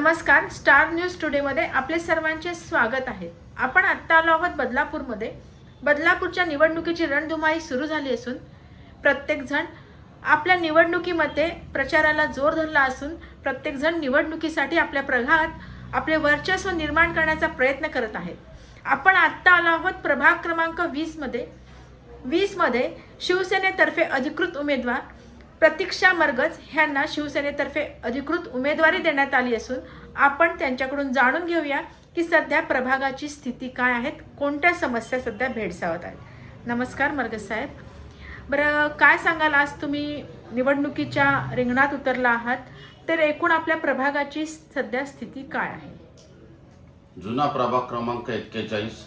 नमस्कार star news टुडेमध्ये आपले सर्वांचे स्वागत आहे. आपण आत्ता आलो आहोत बदलापूरमध्ये. बदलापूरच्या निवडणुकीची रणधुमाई सुरू झाली असून प्रत्येकजण आपल्या निवडणुकीमध्ये प्रचाराला जोर धरला असून प्रत्येकजण निवडणुकीसाठी आपल्या प्रभागात आपले वर्चस्व निर्माण करण्याचा प्रयत्न करत आहे. आपण आत्ता आलो आहोत प्रभाग क्रमांक वीसमध्ये. वीसमध्ये शिवसेनेतर्फे अधिकृत उमेदवार प्रतीक्षा मरगज ह्यांना शिवसेनेतर्फे अधिकृत उमेदवारी देण्यात आली असून आपण त्यांच्याकडून जाणून घेऊया की सध्या प्रभागाची स्थिती काय आहेत कोणत्या समस्या सध्या भेडसावत आहेत. नमस्कार मरगज साहेब. बरं काय सांगाल आज तुम्ही? निवडणुकीच्या रिंगणात उतरला आहात तर एकूण आपल्या प्रभागाची सध्या स्थिती काय आहे? जुना प्रभाग क्रमांक एक्केचाळीस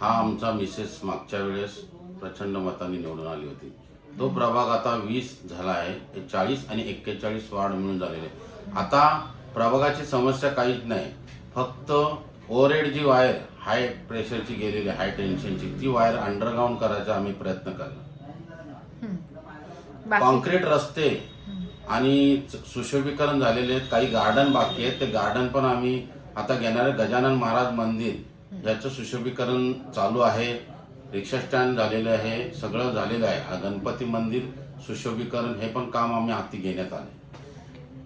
हा आमचा मिसेस मागच्या वेळेस प्रचंड मताने निवडून आली होती. तो प्रभाग आता वीस झाला आहे चाळीस आणि एक्केचाळीस वाढ मिळून झालेले. आता प्रभागाची समस्या काहीच नाही. फक्त ओव्हरहेड जी वायर हाय प्रेशरची गेलेली हाय टेन्शनची ती वायर अंडरग्राऊंड करायचा आम्ही प्रयत्न करणार. कॉन्क्रीट रस्ते आणि सुशोभीकरण झालेले आहेत. काही गार्डन बाकी आहेत. ते गार्डन पण आम्ही आता घेणारे गजानन महाराज मंदिर याचं सुशोभीकरण चालू आहे. रिक्षा स्टँड झालेले आहे सगळं झालेलं आहे. हा गणपती मंदिर सुशोभीकरण हे पण काम आम्ही हाती घेण्यात आले.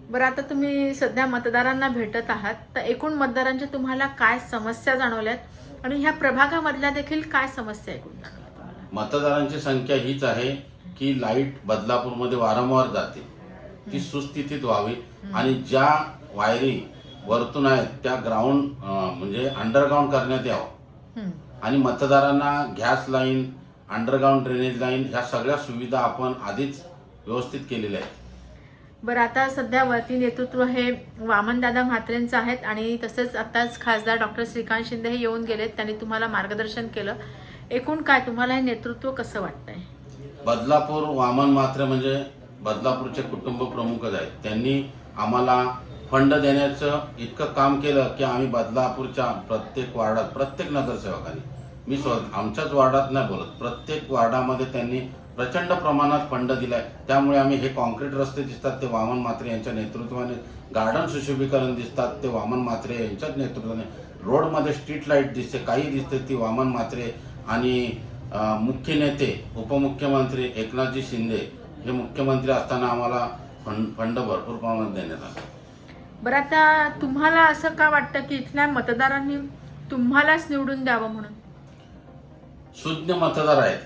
बरं आता तुम्ही सध्या मतदारांना भेटत आहात तर एकूण मतदारांच्या तुम्हाला काय समस्या जाणवल्यात? आणि ह्या प्रभागामधल्या देखील काय समस्या एकूण जाणवल्या तुम्हाला? मतदारांची संख्या हीच आहे की लाइट बदलापूरमध्ये वारंवार जाते. ती सुस्थितीत व्हावी. आणि ज्या वायरी वरतून आहेत त्या ग्राउंड म्हणजे अंडरग्राऊंड करण्यात यावं. हम्म. आणि मतदारांना gas line underground drainage line ह्या सगळ्या सुविधा आपण आधीच व्यवस्थित केलेल्या आहेत. बरं आता सध्या वरती नेतृत्व हे वामनदादा म्हात्रेंचं आहेत आणि तसंच आताच खासदार डॉक्टर श्रीकांत शिंदे हे येऊन गेलेत. त्यांनी तुम्हाला मार्गदर्शन केलं. एकूण काय तुम्हाला हे नेतृत्व कसं वाटतंय? बदलापूर वामन मात्रे म्हणजे बदलापूरचे कुटुंब प्रमुखच आहेत. त्यांनी आम्हाला फंड देण्याचं इतकं काम केलं की आम्ही बदलापूरच्या प्रत्येक वार्डात प्रत्येक नगरसेवकांनी मी स्व आमच्याच वार्डात नाही बोलत प्रत्येक वार्डामध्ये त्यांनी प्रचंड प्रमाणात फंड दिलाय. त्यामुळे आम्ही हे कॉन्क्रीट रस्ते दिसतात ते वामन मात्रे यांच्या नेतृत्वाने गार्डन सुशोभीकरण दिसतात ते वामन मात्रे यांच्याच नेतृत्वाने रोडमध्ये स्ट्रीट लाइट दिसते काही दिसते ती वामन मात्रे आणि मुख्य नेते उपमुख्यमंत्री एकनाथजी शिंदे हे मुख्यमंत्री असताना आम्हाला फंड फंड भरपूर प्रमाणात देण्यात आला. बरं आता तुम्हाला असं का वाटतं की इथल्या मतदारांनी तुम्हालाच निवडून द्यावं म्हणून? शुद्ध मतदार आहेत.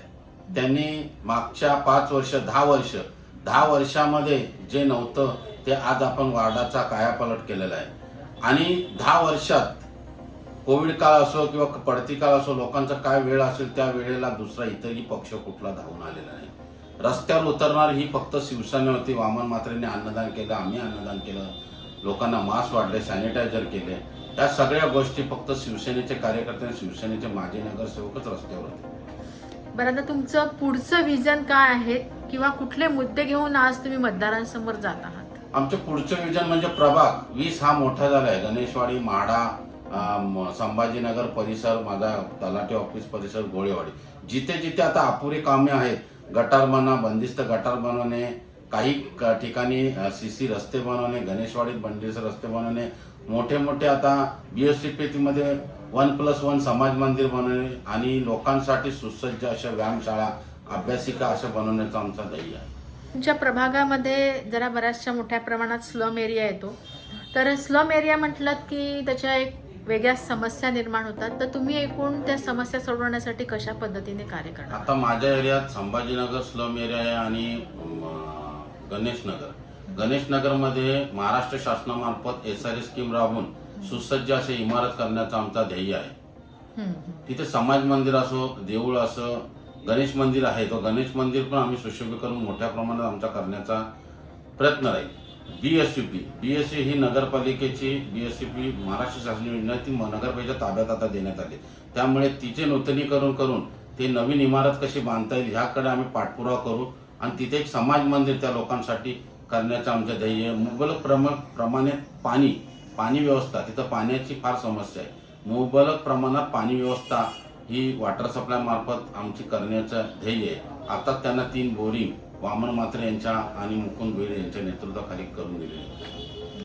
त्यांनी मागच्या पाच वर्ष दहा वर्ष दहा वर्षामध्ये जे नव्हतं ते आज आपण वार्डाचा कायापालट केलेला आहे. आणि दहा वर्षात कोविड काळ असो किंवा पडती काळ असो लोकांचा काय वेळ असेल त्या वेळेला दुसरा इतरही पक्ष कुठला धावून आलेला नाही. रस्त्यावर उतरणार ही फक्त शिवसेना होती वामन मात्रेने अन्नदान केलं आम्ही अन्नदान केलं. लोकांना मास्क वाढले सॅनिटायझर केले. या सगळ्या गोष्टी फक्त शिवसेनेचे कार्यकर्ते आणि शिवसेनेचे माजी नगरसेवकच रस्त्यावर होते. बरं आता तुमचं पुढचं विजन काय आहे? किंवा कुठले मुद्दे घेऊन आज तुम्ही मतदारांसमोर जात आहात? आमचं पुढचं विजन म्हणजे प्रभाग. वीस हा मोठा झाला आहे. गणेशवाडी म्हाडा अं, संभाजीनगर परिसर माझा तलाठी ऑफिस परिसर गोळेवाडी. जिथे जिथे आता अपुरी कामे आहेत गटार म्हणा बंदिस्त गटार बनवणे काही ठिकाणी सी सी रस्ते बनवणे गणेशवाडीत बंदिस्त रस्ते बनवणे मोठे मोठे आता बीएससी मध्ये वन प्लस वन समाज मंदिर बनवणे आणि लोकांसाठी सुसज्ज अशा व्यायामशाळा अभ्यासिका असं बनवण्याचं आमचा ध्येय आहे. तुमच्या प्रभागामध्ये जरा बऱ्याचशा मोठ्या प्रमाणात स्लम एरिया येतो. तर स्लम एरिया म्हटलं की त्याच्या एक वेगळ्या समस्या निर्माण होतात. तर तुम्ही एकूण त्या समस्या सोडवण्यासाठी कशा पद्धतीने कार्य करणार? आता माझ्या एरियात संभाजीनगर स्लम एरिया आहे आणि गणेश नगर गणेश नगरमध्ये महाराष्ट्र शासनामार्फत एस आर स्कीम राबवून सुसज्ज असे इमारत करण्याचं आमचा ध्येय आहे. तिथे समाज मंदिर असो देऊळ असो गणेश मंदिर आहे. तो गणेश मंदिर पण आम्ही सुशोभीकरण मोठ्या प्रमाणात आमचा करण्याचा प्रयत्न राहील. बीएसयूपी बीएससी ही नगरपालिकेची बीएससीपी महाराष्ट्र शासन योजना ती नगरपालिकेच्या ताब्यात आता देण्यात आली. त्यामुळे तिचे नूतनीकरण करून ते नवीन इमारत कशी बांधता येईल ह्याकडे आम्ही पाठपुरावा करू. आणि तिथे एक समाज मंदिर त्या लोकांसाठी करण्याचं आमचं ध्येय. आहे मुबलक प्रम प्रमाणे पाणी पाणी व्यवस्था तिथं पाण्याची फार समस्या आहे. मुबलक प्रमाणात पाणी व्यवस्था ही वॉटर सप्लाय मार्फत आमची करण्याचं ध्येय आहे. आता त्यांना तीन बोरिंग वामन मात्रे यांच्या आणि मुकुंद भोईर यांच्या नेतृत्वाखाली करून दिले